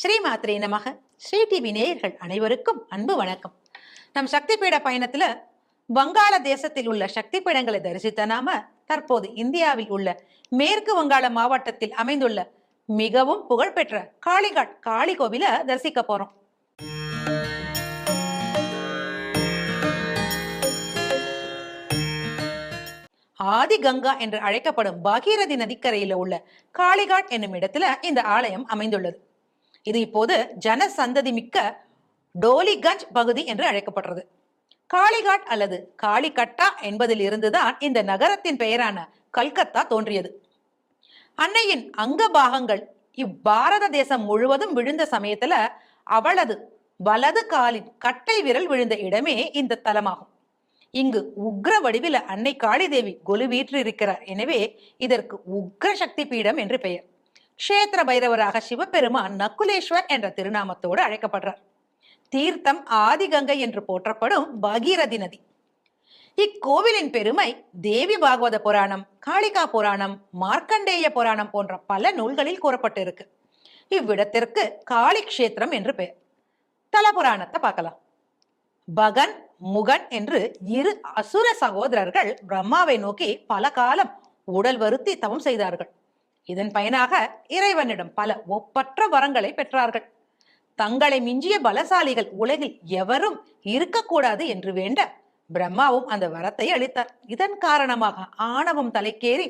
ஸ்ரீ மாத்ரே நமக. ஸ்ரீ டிவி நேயர்கள் அனைவருக்கும் அன்பு வணக்கம். நம் சக்தி பீட பயணத்துல வங்காள தேசத்தில் உள்ள சக்தி பீடங்களை தரிசித்த நாம தற்போது இந்தியாவில் உள்ள மேற்கு வங்காள மாவட்டத்தில் அமைந்துள்ள மிகவும் புகழ்பெற்ற காளிகாட் காளி கோவில தரிசிக்க போறோம். ஆதி கங்கா என்று அழைக்கப்படும் பாகீரதி நதிக்கரையில உள்ள காளிகாட் என்னும் இடத்துல இந்த ஆலயம் அமைந்துள்ளது. இது இப்போது ஜன சந்ததி மிக்க டோலிகஞ்ச் பகுதி என்று அழைக்கப்படுறது. காளிகாட் அல்லது காளிகட்டா என்பதில் இருந்துதான் இந்த நகரத்தின் பெயரான கல்கத்தா தோன்றியது. அன்னையின் அங்க பாகங்கள் இப்பாரத தேசம் முழுவதும் விழுந்த சமயத்துல அவளது வலது காலின் கட்டை விரல் விழுந்த இடமே இந்த தலமாகும். இங்கு உக்ர வடிவில் அன்னை காளிதேவி கொலு வீற்றிருக்கிறார் எனவே இதற்கு உக்ர சக்தி பீடம் என்று பெயர். கஷேத்திர பைரவராக சிவபெருமான் நக்குலேஸ்வர் என்ற திருநாமத்தோடு அழைக்கப்படுறார். தீர்த்தம் ஆதிகங்கை என்று போற்றப்படும் பகீரதி நதி. இக்கோவிலின் பெருமை தேவி பாகவத புராணம் காளிகா புராணம் மார்க்கண்டேய புராணம் போன்ற பல நூல்களில் கூறப்பட்டிருக்கு. இவ்விடத்திற்கு காளி கஷேத்திரம் என்று பெயர். தல புராணத்தை பார்க்கலாம். பகன் முகன் என்று இரு அசுர சகோதரர்கள் பிரம்மாவை நோக்கி பல காலம் உடல் வருத்தி தவம் செய்தார்கள். இதன் பயனாக இறைவனிடம் பல ஒப்பற்ற வரங்களை பெற்றார்கள். தங்களை மிஞ்சிய பலசாலிகள் உலகில் எவரும் இருக்கக்கூடாது என்று வேண்ட பிரம்மாவும் அந்த வரத்தை அளித்தார். இதன் காரணமாக ஆணவம் தலைக்கேறி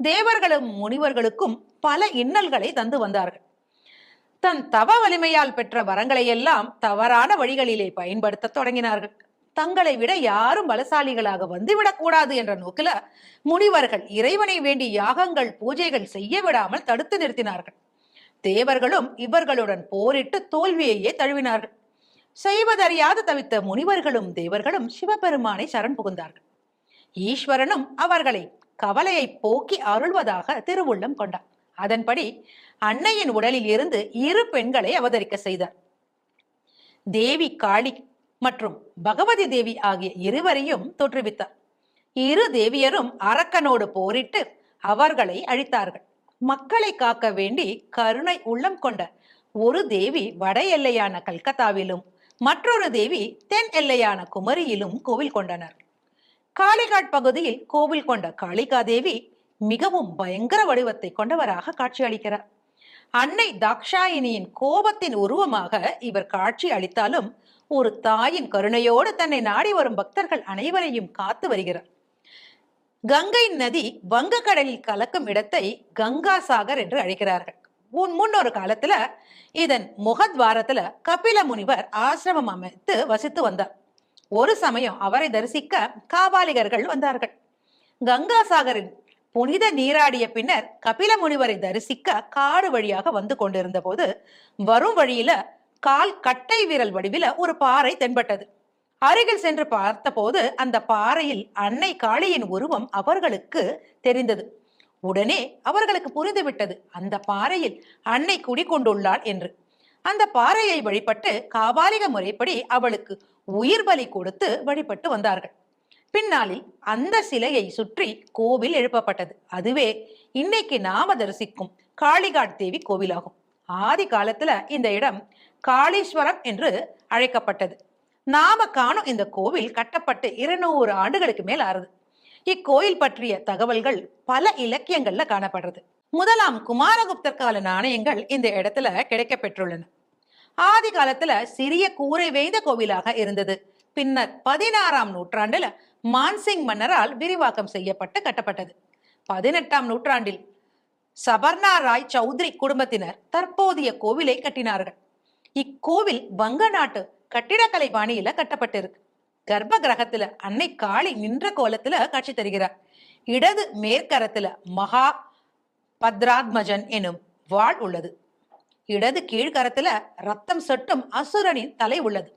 தேவர்களும் முனிவர்களுக்கும் பல இன்னல்களை தந்து வந்தார்கள். தன் தவ வலிமையால் பெற்ற வரங்களை எல்லாம் தவறான வழிகளிலே பயன்படுத்த தொடங்கினார்கள். தங்களை விட யாரும் பலசாலிகளாக வந்துவிடக் கூடாது என்ற நோக்கில முனிவர்கள் இறைவனை வேண்டி யாகங்கள் பூஜைகள் செய்ய விடாமல் தடுத்து நிறுத்தினார்கள். தேவர்களும் இவர்களுடன் போரிட்டு தோல்வியையே தழுவினார்கள். செய்வதறியாது தவித்த முனிவர்களும் தேவர்களும் சிவபெருமானை சரண் புகுந்தார்கள். ஈஸ்வரனும் அவர்களை கவலையை போக்கி அருள்வதாக திருவுள்ளம் கொண்டார். அதன்படி அன்னையின் உடலில் இருந்து இரு பெண்களை அவதரிக்க செய்தார். தேவி காளி மற்றும் பகவதி தேவி ஆகிய இருவரையும் தோற்றுவித்தார் இரு தேவியரும் அரக்கனோடு போரிட்டு அவர்களை அழித்தார்கள். மக்களை காக்க வேண்டி கருணை உள்ளம் கொண்ட ஒரு தேவி வட எல்லையான கல்கத்தாவிலும் மற்றொரு தேவி தென் எல்லையான குமரியிலும் கோவில் கொண்டனர். காளிகாட் பகுதியில் கோவில் கொண்ட காளிகா தேவி மிகவும் பயங்கர வடிவத்தை கொண்டவராக காட்சியளிக்கிறார். அன்னை தாக்ஷாயினியின் கோபத்தின் உருவமாக இவர் காட்சி அளித்தாலும் ஒரு தாயின் கருணையோடு தன்னை நாடி வரும் பக்தர்கள் அனைவரையும் காத்து வருகிறார். கங்கை நதி வங்கக்கடலில் கலக்கும் இடத்தை கங்கா சாகர் என்று அழைக்கிறார்கள். உன் முன்னொரு காலத்துல இதன் முகத்வாரத்துல கபில முனிவர் ஆசிரமம் அமைத்து வசித்து வந்தார். ஒரு சமயம் அவரை தரிசிக்க காபாலிகர்கள் வந்தார்கள். கங்கா சாகரின் புனித நீராடிய பின்னர் கபில முனிவரை தரிசிக்க காடு வழியாக வந்து கொண்டிருந்த போது வரும் வழியில கால் கட்டை விரல் வடிவில ஒரு பாறை தென்பட்டது. அருகில் சென்று பார்த்தபோது அந்த பாறையில் அன்னை காளியின் உருவம் அவர்களுக்கு தெரிந்தது. உடனே அவர்களுக்கு புரிந்துவிட்டது அந்த பாறையில் அன்னை குடிகொண்டுள்ளாள் என்று. அந்த பாறையை வழிபட்டு காபாலிக முறைப்படி அவளுக்கு உயிர் பலி கொடுத்து வழிபட்டு வந்தார்கள். பின்னாளில் அந்த சிலையை சுற்றி கோவில் எழுப்பப்பட்டது. அதுவே இன்னைக்கு நாம தரிசிக்கும் காளிகாட் தேவி கோவிலாகும். ஆதி காலத்துல இந்த இடம் காளீஸ்வரம் என்று அழைக்கப்பட்டது. நாம காணும் இந்த கோவில் கட்டப்பட்டு இருநூறு ஆண்டுகளுக்கு மேல் ஆறுது. இக்கோயில் பற்றிய தகவல்கள் பல இலக்கியங்கள்ல காணப்படுறது. முதலாம் குமாரகுப்தர் கால நாணயங்கள் இந்த இடத்துல கிடைக்க பெற்றுள்ளன ஆதி காலத்துல சிறிய கூரை வேய்ந்த கோவிலாக இருந்தது. பின்னர் பதினாறாம் நூற்றாண்டுல மான்சிங் மன்னரால் விரிவாக்கம் செய்யப்பட்டு கட்டப்பட்டது. பதினெட்டாம் நூற்றாண்டில் சபர்ணா ராய் சௌத்ரி குடும்பத்தினர் தற்போதைய கோவிலை கட்டினார்கள். இக்கோவில் வங்க நாட்டு கட்டிடக்கலை பாணியில கட்டப்பட்டிருக்கு. கர்ப்ப கிரகத்துல அன்னை காளி நின்ற கோலத்துல காட்சி தருகிறார். இடது மேற்கரத்துல மகா பத்ராத்மஜன் எனும் வாள் உள்ளது. இடது கீழ்கரத்துல ரத்தம் சொட்டும் அசுரனின் தலை உள்ளது.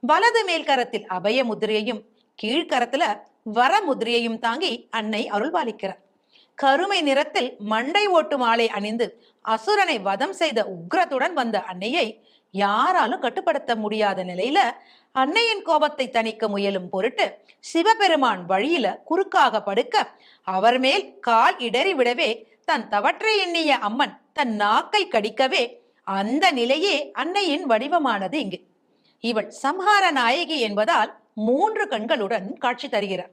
வலது மேல்கரத்தில் அபய முதிரையையும் கீழ்கரத்துல வர முதிரையையும் தாங்கி அன்னை அருள்பாலிக்கிறார். கருமை நிறத்தில் மண்டை ஓட்டு மாலை அணிந்து அசுரனை வதம் செய்த உக்ரத்துடன் வந்த அன்னையை யாராலும் கட்டுப்படுத்த முடியாத நிலையில அன்னையின் கோபத்தை தணிக்க முயலும் பொருட்டு சிவபெருமான் வழியில குறுக்காக படுக்க அவர் மேல் கால் இடறி விடவே தன் தவற்றை எண்ணிய அம்மன் தன் நாக்கை கடிக்கவே அந்த நிலையே அன்னையின் வடிவமானது இங்கு. இவள் சம்ஹார நாயகி என்பதால் மூன்று கண்களுடன் காட்சி தருகிறார்.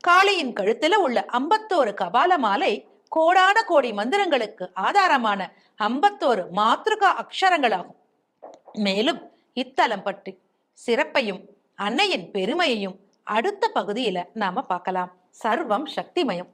காளியின் கழுத்துல உள்ள ஐம்பத்தோரு கபால மாலை கோடான கோடி மந்திரங்களுக்கு ஆதாரமான ஐம்பத்தோரு மாத்ருகா அக்ஷரங்களாகும். மேலும் இத்தலம் பற்றி சிறப்பையும் அன்னையின் பெருமையையும் அடுத்த பகுதியில நாம பார்க்கலாம். சர்வம் சக்திமயம்.